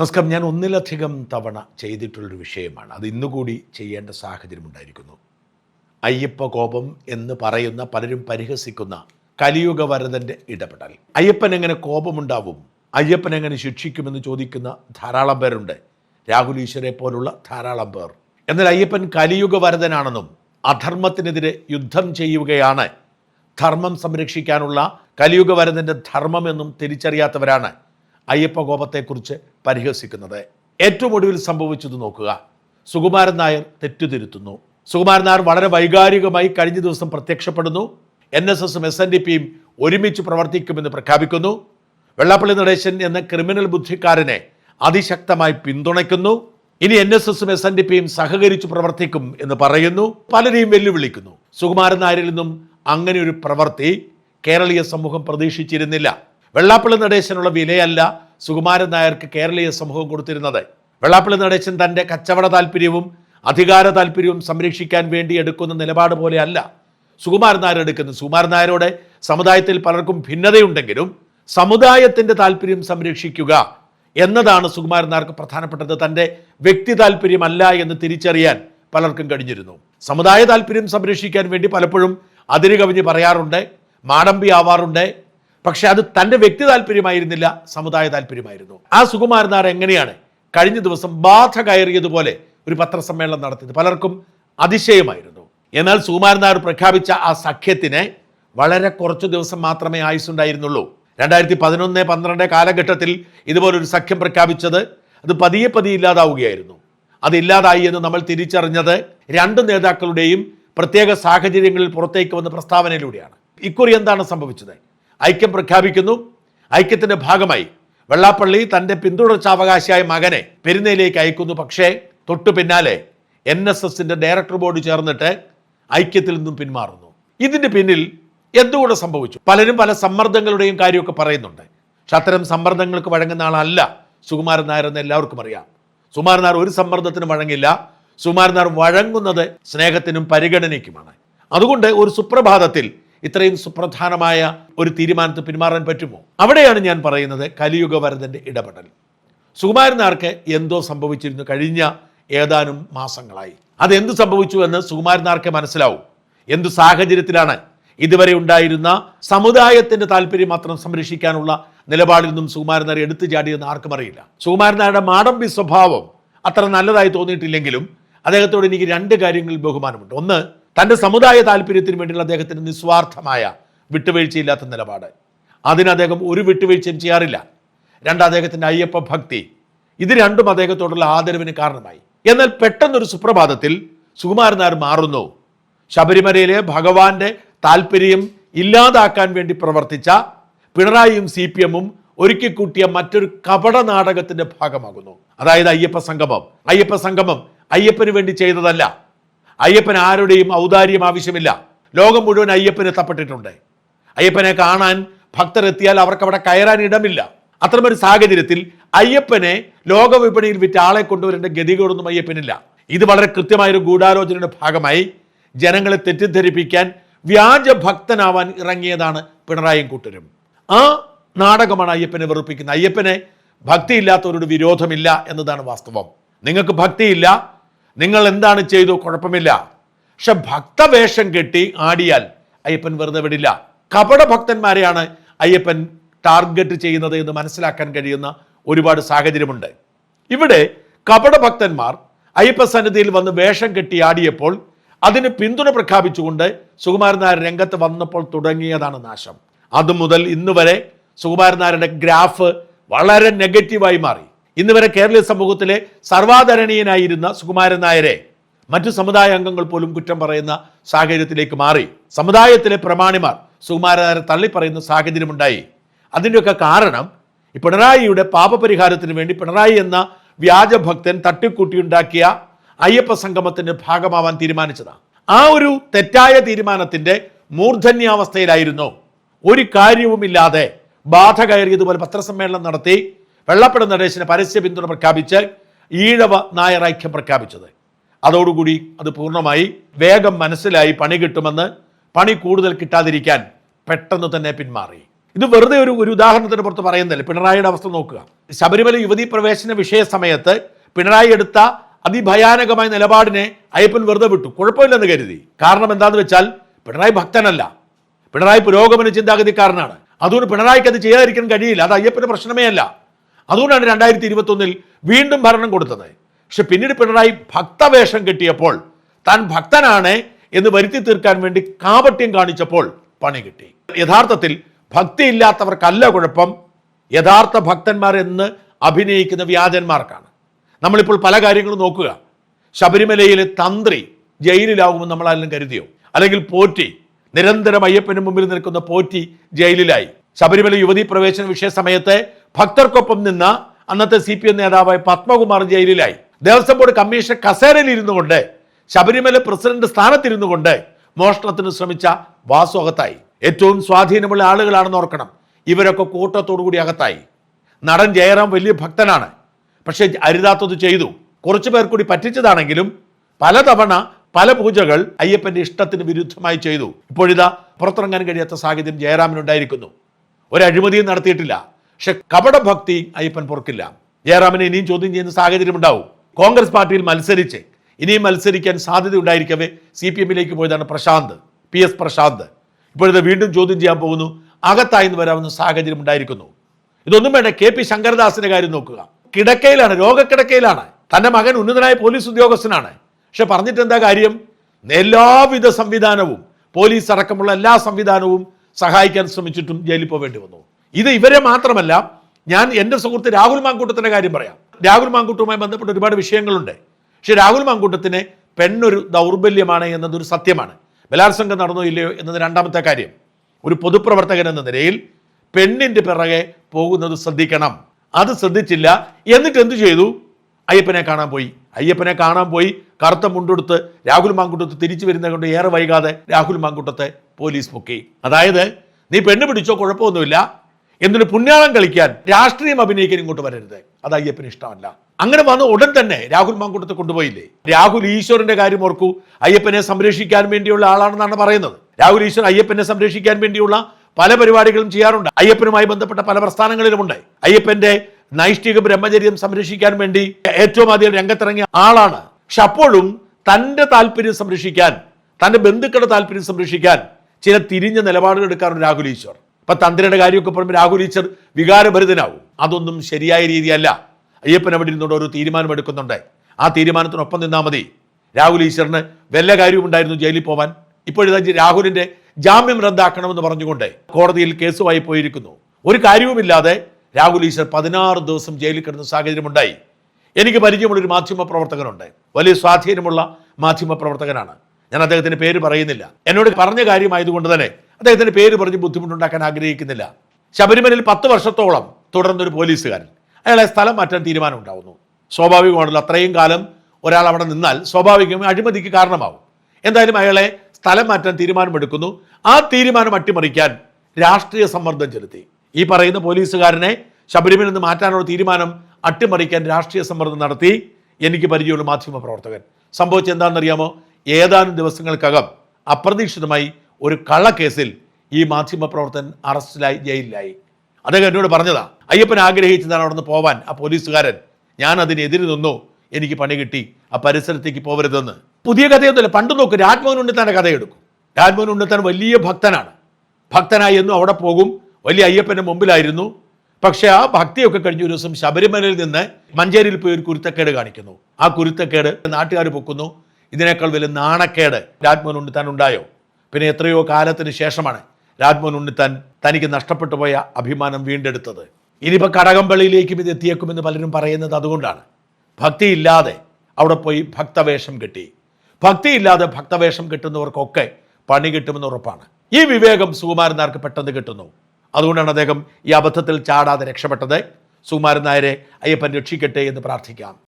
നമസ്കാരം. ഞാൻ ഒന്നിലധികം തവണ ചെയ്തിട്ടുള്ളൊരു വിഷയമാണ്. അത് ഇന്നുകൂടി ചെയ്യേണ്ട സാഹചര്യം ഉണ്ടായിരിക്കുന്നു അയ്യപ്പ കോപം എന്ന് പറയുന്ന പലരും പരിഹസിക്കുന്ന കലിയുഗ വരതന്റെ ഇടപെടൽ. അയ്യപ്പൻ എങ്ങനെ കോപമുണ്ടാവും? അയ്യപ്പൻ എങ്ങനെ ശിക്ഷിക്കുമെന്ന് ചോദിക്കുന്ന ധാരാളം പേരുണ്ട്. രാഹുൽ ഈശ്വരെ പോലുള്ള ധാരാളം പേർ. എന്നാൽ അയ്യപ്പൻ കലിയുഗ വരതനാണെന്നും അധർമ്മത്തിനെതിരെ യുദ്ധം ചെയ്യുകയാണ്. ധർമ്മം സംരക്ഷിക്കാനുള്ള കലിയുഗ വരതന്റെ ധർമ്മമെന്നും തിരിച്ചറിയാത്തവരാണ് അയ്യപ്പ കോപത്തെക്കുറിച്ച് പരിഹസിക്കുന്നത്. ഏറ്റവും ഒടുവിൽ സംഭവിച്ചത് നോക്കുക. സുകുമാരൻ നായർ തെറ്റുതിരുത്തുന്നു. സുകുമാരൻ നായർ വളരെ വൈകാരികമായി കഴിഞ്ഞ ദിവസം പ്രത്യക്ഷപ്പെടുന്നു. എൻ എസ് എസും എസ് എൻ ഡി പിയും ഒരുമിച്ച് പ്രവർത്തിക്കുമെന്ന് പ്രഖ്യാപിക്കുന്നു. വെള്ളാപ്പള്ളി നടേശൻ എന്ന ക്രിമിനൽ ബുദ്ധിക്കാരനെ അതിശക്തമായി പിന്തുണയ്ക്കുന്നു. ഇനി എൻ എസ് എസും എസ് എൻ ഡി പിയും സഹകരിച്ച് പ്രവർത്തിക്കും എന്ന് പറയുന്നു. പലരെയും വെല്ലുവിളിക്കുന്നു. സുകുമാരൻ നായരിൽ നിന്നും അങ്ങനെ ഒരു പ്രവൃത്തി കേരളീയ സമൂഹം പ്രതീക്ഷിച്ചിരുന്നില്ല. വെള്ളാപ്പള്ളി നടേശനുള്ള വിലയല്ല സുകുമാരൻ നായർക്ക് കേരളീയ സമൂഹം കൊടുത്തിരുന്നത്. വെള്ളാപ്പള്ളി നടേശൻ തന്റെ കച്ചവട താല്പര്യവും അധികാര താല്പര്യവും സംരക്ഷിക്കാൻ വേണ്ടി എടുക്കുന്ന നിലപാട് പോലെയല്ല സുകുമാരൻ നായർ എടുക്കുന്നത്. സുകുമാരൻ നായരോടെ സമുദായത്തിൽ പലർക്കും ഭിന്നതയുണ്ടെങ്കിലും സമുദായത്തിന്റെ താല്പര്യം സംരക്ഷിക്കുക എന്നതാണ് സുകുമാരൻ നായർക്ക് പ്രധാനപ്പെട്ടത്. തന്റെ വ്യക്തി താല്പര്യമല്ല എന്ന് തിരിച്ചറിയാൻ പലർക്കും കഴിഞ്ഞിരുന്നു. സമുദായ താല്പര്യം സംരക്ഷിക്കാൻ വേണ്ടി പലപ്പോഴും അതിര് കവിഞ്ഞ് പറയാറുണ്ട് മാടമ്പി ആവാറുണ്ട് പക്ഷെ അത് തന്റെ വ്യക്തി താല്പര്യമായിരുന്നില്ല സമുദായ താല്പര്യമായിരുന്നു. ആ സുകുമാരൻ നായർ എങ്ങനെയാണ് കഴിഞ്ഞ ദിവസം ബാധ കയറിയതുപോലെ ഒരു പത്രസമ്മേളനം നടത്തിയത്? പലർക്കും അതിശയമായിരുന്നു. എന്നാൽ സുകുമാരൻ നായർ പ്രഖ്യാപിച്ച ആ സഖ്യത്തിന് വളരെ കുറച്ചു ദിവസം മാത്രമേ ആയുസ്സുണ്ടായിരുന്നുള്ളൂ. രണ്ടായിരത്തി പതിനൊന്ന് പന്ത്രണ്ട് കാലഘട്ടത്തിൽ ഇതുപോലൊരു സഖ്യം പ്രഖ്യാപിച്ചത് അത് പതിയെ പതിയെ ഇല്ലാതാവുകയായിരുന്നു. അതില്ലാതായി എന്ന് നമ്മൾ തിരിച്ചറിഞ്ഞത് രണ്ട് നേതാക്കളുടെയും പ്രത്യേക സാഹചര്യങ്ങളിൽ പുറത്തേക്ക് വന്ന പ്രസ്താവനയിലൂടെയാണ്. ഇക്കുറി എന്താണ് സംഭവിച്ചത്? ഐക്യം പ്രഖ്യാപിക്കുന്നു. ഐക്യത്തിന്റെ ഭാഗമായി വെള്ളാപ്പള്ളി തന്റെ പിന്തുടർച്ചാവകാശിയായ മകനെ പെരുന്നയിലേക്ക് അയക്കുന്നു. പക്ഷേ തൊട്ടു പിന്നാലെ എൻ എസ് എസിന്റെ ഡയറക്ടർ ബോർഡ് ചേർന്നിട്ട് ഐക്യത്തിൽ നിന്നും പിന്മാറുന്നു. ഇതിന്റെ പിന്നിൽ എന്തുകൊണ്ട് സംഭവിച്ചു? പലരും പല സമ്മർദ്ദങ്ങളുടെയും കാര്യമൊക്കെ പറയുന്നുണ്ട്. പക്ഷെ അത്തരം സമ്മർദ്ദങ്ങൾക്ക് വഴങ്ങുന്ന ആളല്ല സുകുമാരൻ നായർ എന്ന് എല്ലാവർക്കും അറിയാം. സുകുമാരൻ നായർ ഒരു സമ്മർദ്ദത്തിനും വഴങ്ങില്ല. സുകുമാരൻ നായർ വഴങ്ങുന്നത് സ്നേഹത്തിനും പരിഗണനയ്ക്കുമാണ്. അതുകൊണ്ട് ഒരു സുപ്രഭാതത്തിൽ ഇത്രയും സുപ്രധാനമായ ഒരു തീരുമാനത്തിൽ പിന്മാറാൻ പറ്റുമോ? അവിടെയാണ് ഞാൻ പറയുന്നത് കലിയുഗ വരദന്റെ ഇടപെടൽ സുകുമാരനാർക്ക് എന്തോ സംഭവിച്ചിരുന്നു കഴിഞ്ഞ ഏതാനും മാസങ്ങളായി. അതെന്ത് സംഭവിച്ചു എന്ന് സുകുമാരനാർക്ക് മനസ്സിലാവും. എന്ത് സാഹചര്യത്തിലാണ് ഇതുവരെ ഉണ്ടായിരുന്ന സമുദായത്തിന്റെ താല്പര്യം മാത്രം സംരക്ഷിക്കാനുള്ള നിലപാടിൽ നിന്നും സുകുമാരനാർ എടുത്തു ചാടിയെന്ന് ആർക്കും അറിയില്ല. സുകുമാരനാരുടെ മാടമ്പി സ്വഭാവം അത്ര നല്ലതായി തോന്നിയിട്ടില്ലെങ്കിലും അദ്ദേഹത്തോട് എനിക്ക് രണ്ട് കാര്യങ്ങളിൽ ബഹുമാനമുണ്ട്. ഒന്ന് തന്റെ സമുദായ താല്പര്യത്തിന് വേണ്ടിയുള്ള അദ്ദേഹത്തിന് നിസ്വാർത്ഥമായ വിട്ടുവീഴ്ചയില്ലാത്ത നിലപാട്. അതിന് അദ്ദേഹം ഒരു വിട്ടുവീഴ്ചയും ചെയ്യാറില്ല. രണ്ട് അദ്ദേഹത്തിന്റെ അയ്യപ്പ ഭക്തി. ഇത് രണ്ടും അദ്ദേഹത്തോടുള്ള ആദരവിന് കാരണമായി. എന്നാൽ പെട്ടെന്നൊരു സുപ്രഭാതത്തിൽ സുകുമാരൻ നായർ മാറുന്നു. ശബരിമലയിലെ ഭഗവാന്റെ താല്പര്യം ഇല്ലാതാക്കാൻ വേണ്ടി പ്രവർത്തിച്ച പിണറായിയും സി പി എമ്മും ഒരുക്കി കൂട്ടിയ മറ്റൊരു കപട നാടകത്തിന്റെ ഭാഗമാകുന്നു. അതായത് അയ്യപ്പ സംഗമം. അയ്യപ്പ സംഗമം അയ്യപ്പന് വേണ്ടി ചെയ്തതല്ല. അയ്യപ്പൻ ആരുടെയും ഔദാര്യം ആവശ്യമില്ല. ലോകം മുഴുവൻ അയ്യപ്പന് എത്തപ്പെട്ടിട്ടുണ്ട് അയ്യപ്പനെ കാണാൻ ഭക്തർ എത്തിയാൽ അവർക്ക് അവിടെ കയറാൻ ഇടമില്ല. അത്തരമൊരു സാഹചര്യത്തിൽ അയ്യപ്പനെ ലോകവിപണിയിൽ വിറ്റ് ആളെ കൊണ്ടുവരേണ്ട ഗതികളൊന്നും അയ്യപ്പനില്ല. ഇത് വളരെ കൃത്യമായൊരു ഗൂഢാലോചനയുടെ ഭാഗമായി ജനങ്ങളെ തെറ്റിദ്ധരിപ്പിക്കാൻ വ്യാജ ഭക്തനാവാൻ ഇറങ്ങിയതാണ് പിണറായിയും കൂട്ടരും. ആ നാടകമാണ് അയ്യപ്പനെ വെറുപ്പിക്കുന്നത്. അയ്യപ്പനെ ഭക്തിയില്ലാത്തവരോട് വിരോധമില്ല എന്നതാണ് വാസ്തവം. നിങ്ങൾക്ക് ഭക്തിയില്ല നിങ്ങൾ എന്താണ് ചെയ്തു? കുഴപ്പമില്ല. പക്ഷെ ഭക്തവേഷം കെട്ടി ആടിയാൽ അയ്യപ്പൻ വെറുതെ വിടില്ല. കപട ഭക്തന്മാരെയാണ് അയ്യപ്പൻ ടാർഗറ്റ് ചെയ്യുന്നത് എന്ന് മനസ്സിലാക്കാൻ കഴിയുന്ന ഒരുപാട് സാഹചര്യമുണ്ട്. ഇവിടെ കപട ഭക്തന്മാർ അയ്യപ്പ സന്നിധിയിൽ വന്ന് വേഷം കെട്ടി ആടിയപ്പോൾ അതിന് പിന്തുണ പ്രഖ്യാപിച്ചുകൊണ്ട് സുകുമാരൻ നായർ രംഗത്ത് വന്നപ്പോൾ തുടങ്ങിയതാണ് നാശം. അതു മുതൽ ഇന്ന് വരെ സുകുമാരൻ നായരുടെ ഗ്രാഫ് വളരെ നെഗറ്റീവായി മാറി. ഇന്ന് വരെ കേരളീയ സമൂഹത്തിലെ സർവാധരണീയനായിരുന്ന സുകുമാരൻ നായരെ മറ്റു സമുദായ അംഗങ്ങൾ പോലും കുറ്റം പറയുന്ന സാഹചര്യത്തിലേക്ക് മാറി. സമുദായത്തിലെ പ്രമാണിമാർ സുകുമാരൻ നായരെ തള്ളിപ്പറയുന്ന സാഹചര്യമുണ്ടായി. അതിന്റെയൊക്കെ കാരണം ഈ പിണറായിയുടെ പാപപരിഹാരത്തിന് വേണ്ടി പിണറായി എന്ന വ്യാജഭക്തൻ തട്ടിക്കൂട്ടിയുണ്ടാക്കിയ അയ്യപ്പ സംഗമത്തിന്റെ ഭാഗമാവാൻ തീരുമാനിച്ചതാണ് ആ ഒരു തെറ്റായ തീരുമാനത്തിന്റെ മൂർധന്യാവസ്ഥയിലായിരുന്നു. ഒരു കാര്യവുമില്ലാതെ ബാധ കയറിയതുപോലെ പത്രസമ്മേളനം നടത്തി വെള്ളപ്പട നടേശന് പരസ്യ പിന്തുണ പ്രഖ്യാപിച്ച് ഈഴവ നായർ ഐക്യം പ്രഖ്യാപിച്ചത്. അതോടുകൂടി അത് പൂർണമായി വേഗം മനസ്സിലായി പണി കിട്ടുമെന്ന് പണി കൂടുതൽ കിട്ടാതിരിക്കാൻ പെട്ടെന്ന് തന്നെ പിന്മാറി. ഇത് വെറുതെ ഒരു ഒരു ഉദാഹരണത്തിന് പുറത്ത് പറയുന്നില്ല. പിണറായിയുടെ അവസ്ഥ നോക്കുക. ശബരിമല യുവതീ പ്രവേശന വിഷയ സമയത്ത് പിണറായി എടുത്ത അതിഭയാനകമായ നിലപാടിനെ അയ്യപ്പൻ വെറുതെ വിട്ടു. കുഴപ്പമില്ലെന്ന് കരുതി. കാരണം എന്താണെന്ന് വെച്ചാൽ പിണറായി ഭക്തനല്ല. പിണറായി പുരോഗമന ചിന്താഗതിക്കാരനാണ്. അതുകൊണ്ട് പിണറായിക്ക് അത് ചെയ്യാതിരിക്കാൻ കഴിയില്ല. അത് അയ്യപ്പന്റെ പ്രശ്നമേ അല്ല. അതുകൊണ്ടാണ് രണ്ടായിരത്തി ഇരുപത്തൊന്നിൽ വീണ്ടും ഭരണം കൊടുത്തത്. പക്ഷെ പിന്നീട് പിണറായി ഭക്തവേഷം കെട്ടിയപ്പോൾ താൻ ഭക്തനാണ് എന്ന് വരുത്തി തീർക്കാൻ വേണ്ടി കാപട്യം കാണിച്ചപ്പോൾ പണി കിട്ടി. യഥാർത്ഥത്തിൽ ഭക്തിയില്ലാത്തവർക്കല്ല കുഴപ്പം യഥാർത്ഥ ഭക്തന്മാരെന്ന് അഭിനയിക്കുന്ന വ്യാജന്മാർക്കാണ്. നമ്മളിപ്പോൾ പല കാര്യങ്ങളും നോക്കുക. ശബരിമലയിലെ തന്ത്രി ജയിലിലാവുമെന്ന് നമ്മൾ ആരെങ്കിലും കരുതിയോ? അല്ലെങ്കിൽ പോറ്റി നിരന്തരം അയ്യപ്പന് മുമ്പിൽ നിൽക്കുന്ന പോറ്റി ജയിലിലായി. ശബരിമല യുവതി പ്രവേശന വിഷയ സമയത്ത് ഭക്തർക്കൊപ്പം നിന്ന അന്നത്തെ സി പി എം നേതാവായ പത്മകുമാർ ജയിലിലായി. ദേവസ്വം ബോർഡ് കമ്മീഷൻ കസേരയിൽ ഇരുന്നു കൊണ്ട് ശബരിമല പ്രസിഡന്റ് സ്ഥാനത്തിരുന്നു കൊണ്ട് മോഷണത്തിന് ശ്രമിച്ച വാസു അകത്തായി ഏറ്റവും സ്വാധീനമുള്ള ആളുകളാണെന്ന് ഓർക്കണം. ഇവരൊക്കെ കൂട്ടത്തോടു കൂടി അകത്തായി. നടൻ ജയറാം വലിയ ഭക്തനാണ്. പക്ഷേ അരുതാത്തത് ചെയ്തു. കുറച്ചു പേർ കൂടി പറ്റിച്ചതാണെങ്കിലും പലതവണ പല പൂജകൾ അയ്യപ്പന്റെ ഇഷ്ടത്തിന് വിരുദ്ധമായി ചെയ്തു. ഇപ്പോഴിതാ പുറത്തിറങ്ങാൻ കഴിയാത്ത സാഹചര്യം ജയറാമിനുണ്ടായിരിക്കുന്നു. ഒരു നടത്തിയിട്ടില്ല. പക്ഷെ കപടഭക്തി അയ്യപ്പൻ പൊറുക്കില്ല. ജയറാമിനെ ഇനിയും ചോദ്യം ചെയ്യുന്ന സാഹചര്യം ഉണ്ടാവും കോൺഗ്രസ് പാർട്ടിയിൽ മത്സരിച്ച് ഇനിയും മത്സരിക്കാൻ സാധ്യത ഉണ്ടായിരിക്കവേ സി പി എമ്മിലേക്ക് പോയതാണ് പ്രശാന്ത് പി എസ് പ്രശാന്ത്. ഇപ്പോഴത്തെ വീണ്ടും ചോദ്യം ചെയ്യാൻ പോകുന്നു. അകത്തായിന്ന് വരാവുന്ന സാഹചര്യം ഉണ്ടായിരിക്കുന്നു ഇതൊന്നും വേണ്ട കെ പി ശങ്കരദാസിന്റെ കാര്യം നോക്കുക. കിടക്കയിലാണ് രോഗക്കിടക്കയിലാണ്. തന്റെ മകൻ ഉന്നതനായ പോലീസ് ഉദ്യോഗസ്ഥനാണ്. പക്ഷെ പറഞ്ഞിട്ട് എന്താ കാര്യം? എല്ലാവിധ സംവിധാനവും പോലീസ് അടക്കമുള്ള എല്ലാ സംവിധാനവും സഹായിക്കാൻ ശ്രമിച്ചിട്ടും ജയിലിൽ പോവേണ്ടി വന്നു. ഇത് ഇവരെ മാത്രമല്ല ഞാൻ എന്റെ സുഹൃത്ത് രാഹുൽ മാങ്കൂട്ടത്തിന്റെ കാര്യം പറയാം. രാഹുൽ മാങ്കൂട്ടുമായി ബന്ധപ്പെട്ട ഒരുപാട് വിഷയങ്ങളുണ്ട്. പക്ഷെ രാഹുൽ മാങ്കൂട്ടത്തിന് പെണ്ണൊരു ദൗർബല്യമാണ് എന്നതൊരു സത്യമാണ്. ബലാത്സംഗം നടന്നോ ഇല്ലയോ എന്നത് രണ്ടാമത്തെ കാര്യം. ഒരു പൊതുപ്രവർത്തകൻ എന്ന നിലയിൽ പെണ്ണിന്റെ പിറകെ പോകുന്നത് ശ്രദ്ധിക്കണം. അത് ശ്രദ്ധിച്ചില്ല. എന്നിട്ട് എന്തു ചെയ്തു? അയ്യപ്പനെ കാണാൻ പോയി. അയ്യപ്പനെ കാണാൻ പോയി. കറുത്ത മുണ്ടെടുത്ത് രാഹുൽ മാങ്കുട്ടത്ത് തിരിച്ചു വരുന്നത് കൊണ്ട് ഏറെ വൈകാതെ രാഹുൽ മാങ്കുട്ടത്തെ പോലീസ് പൊക്കി. അതായത് നീ പെണ്ണ് പിടിച്ചോ കുഴപ്പമൊന്നുമില്ല. എന്നിട്ട് പുണ്യാളം കളിക്കാൻ രാഷ്ട്രീയം അഭിനയിക്കാൻ ഇങ്ങോട്ട് വരരുത്. അത് അയ്യപ്പന് ഇഷ്ടമല്ല. അങ്ങനെ വന്ന ഉടൻ തന്നെ രാഹുൽ മാങ്കുട്ടത്തെ കൊണ്ടുപോയില്ലേ? രാഹുൽ ഈശ്വരന്റെ കാര്യം ഓർക്കൂ. അയ്യപ്പനെ സംരക്ഷിക്കാൻ വേണ്ടിയുള്ള ആളാണെന്നാണ് പറയുന്നത്. രാഹുൽ ഈശ്വർ അയ്യപ്പനെ സംരക്ഷിക്കാൻ വേണ്ടിയുള്ള പല പരിപാടികളും ചെയ്യാറുണ്ട്. അയ്യപ്പനുമായി ബന്ധപ്പെട്ട പല പ്രസ്ഥാനങ്ങളിലുമുണ്ട്. അയ്യപ്പന്റെ നൈഷ്ഠിക ബ്രഹ്മചര്യം സംരക്ഷിക്കാൻ വേണ്ടി ഏറ്റവും ആദ്യം രംഗത്തിറങ്ങിയ ആളാണ്. പക്ഷെ അപ്പോഴും തന്റെ താല്പര്യം സംരക്ഷിക്കാൻ തന്റെ ബന്ധുക്കളുടെ താല്പര്യം സംരക്ഷിക്കാൻ ചില തിരിഞ്ഞ നിലപാടുകൾ എടുക്കാറുണ്ട് രാഹുൽ ഈശ്വർ. ഇപ്പൊ തന്ത്രിയുടെ കാര്യമൊക്കെ പറയുമ്പോൾ രാഹുൽ ഈശ്വർ വികാരഭരിതനാവും. അതൊന്നും ശരിയായ രീതിയല്ല. അയ്യപ്പൻ അവിടെ ഇരുന്നുകൊണ്ട് ഒരു തീരുമാനം എടുക്കുന്നുണ്ട്. ആ തീരുമാനത്തിനൊപ്പം നിന്നാൽ മതി. രാഹുൽ ഈശ്വറിന് വല്ല കാര്യവും ഉണ്ടായിരുന്നു ജയിലിൽ പോവാൻ? ഇപ്പോഴിതാ രാഹുലിന്റെ ജാമ്യം റദ്ദാക്കണമെന്ന് പറഞ്ഞുകൊണ്ട് കോടതിയിൽ കേസുമായി പോയിരിക്കുന്നു. ഒരു കാര്യവുമില്ലാതെ രാഹുൽ ഈശ്വർ പതിനാറ് ദിവസം ജയിലിൽ കിടന്ന സാഹചര്യമുണ്ടായി. എനിക്ക് പരിചയമുള്ള ഒരു മാധ്യമ പ്രവർത്തകനുണ്ട്. വലിയ സ്വാധീനമുള്ള മാധ്യമ പ്രവർത്തകനാണ്. ഞാൻ അദ്ദേഹത്തിന്റെ പേര് പറയുന്നില്ല. എന്നോട് പറഞ്ഞ കാര്യമായതുകൊണ്ട് തന്നെ അദ്ദേഹത്തിന്റെ പേര് പറഞ്ഞ് ബുദ്ധിമുട്ടുണ്ടാക്കാൻ ആഗ്രഹിക്കുന്നില്ല. ശബരിമലയിൽ പത്ത് വർഷത്തോളം തുടർന്നൊരു പോലീസുകാരൻ. അയാളെ സ്ഥലം മാറ്റാൻ തീരുമാനം ഉണ്ടാവുന്നു. സ്വാഭാവികമാണല്ലോ അത്രയും കാലം ഒരാൾ അവിടെ നിന്നാൽ സ്വാഭാവികമായി അഴിമതിക്ക് കാരണമാവും. എന്തായാലും അയാളെ സ്ഥലം മാറ്റാൻ തീരുമാനമെടുക്കുന്നു. ആ തീരുമാനം അട്ടിമറിക്കാൻ രാഷ്ട്രീയ സമ്മർദ്ദം ചെലുത്തി. ഈ പറയുന്ന പോലീസുകാരനെ ശബരിമലയിൽ നിന്ന് മാറ്റാനുള്ള തീരുമാനം അട്ടിമറിക്കാൻ രാഷ്ട്രീയ സമ്മർദ്ദം നടത്തി. എനിക്ക് പരിചയമുള്ള മാധ്യമ പ്രവർത്തകൻ. സംഭവിച്ചെന്താണെന്നറിയാമോ ഏതാനും ദിവസങ്ങൾക്കകം അപ്രതീക്ഷിതമായി ഒരു കള്ളക്കേസിൽ ഈ മാധ്യമ പ്രവർത്തകൻ അറസ്റ്റിലായി ജയിലിലായി. അദ്ദേഹം എന്നോട് പറഞ്ഞതാ അയ്യപ്പൻ ആഗ്രഹിച്ചതാണ് അവിടെ നിന്ന് പോവാൻ. ആ പോലീസുകാരൻ ഞാൻ അതിനെതിരെ നിന്നു. എനിക്ക് പണി കിട്ടി. ആ പരിസരത്തേക്ക് പോകരുതെന്ന് പുതിയ കഥയൊന്നുമില്ല. പണ്ട് നോക്ക് രാജ്മോഹൻ ഉണ്ണിത്താന്റെ കഥയെടുക്കും. രാജ്മോഹൻ ഉണ്ണിത്താൻ വലിയ ഭക്തനാണ്. ഭക്തനായി എന്നും അവിടെ പോകും. വലിയ അയ്യപ്പന്റെ മുമ്പിലായിരുന്നു. പക്ഷേ ആ ഭക്തിയൊക്കെ കഴിഞ്ഞ ഒരു ദിവസം ശബരിമലയിൽ നിന്ന് മഞ്ചേരിയിൽ പോയി ഒരു കുരുത്തക്കേട് കാണിക്കുന്നു. ആ കുരുത്തക്കേട് നാട്ടുകാർ പൊക്കുന്നു. ഇതിനേക്കാൾ വലിയ നാണക്കേട് രാജ്മോഹൻ ഉണ്ണിത്താൻ ഉണ്ടായോ? പിന്നെ എത്രയോ കാലത്തിന് ശേഷമാണ് രാജ്മോഹൻ ഉണ്ണിത്താൻ തനിക്ക് നഷ്ടപ്പെട്ടു പോയ അഭിമാനം വീണ്ടെടുത്തത്. ഇനിയിപ്പോൾ കടകംപള്ളിയിലേക്കും ഇത് എത്തിയേക്കുമെന്ന് പലരും പറയുന്നത് അതുകൊണ്ടാണ്. ഭക്തിയില്ലാതെ അവിടെ പോയി ഭക്തവേഷം കിട്ടി. ഭക്തിയില്ലാതെ ഭക്തവേഷം കിട്ടുന്നവർക്കൊക്കെ പണി കിട്ടുമെന്ന് ഉറപ്പാണ്. ഈ വിവേകം സുകുമാരൻ നായർക്ക് പെട്ടെന്ന് കിട്ടുന്നു. അതുകൊണ്ടാണ് അദ്ദേഹം ഈ അബദ്ധത്തിൽ ചാടാതെ രക്ഷപ്പെട്ടത്. സുകുമാരൻ നായരെ അയ്യപ്പൻ രക്ഷിക്കട്ടെ എന്ന് പ്രാർത്ഥിക്കാം.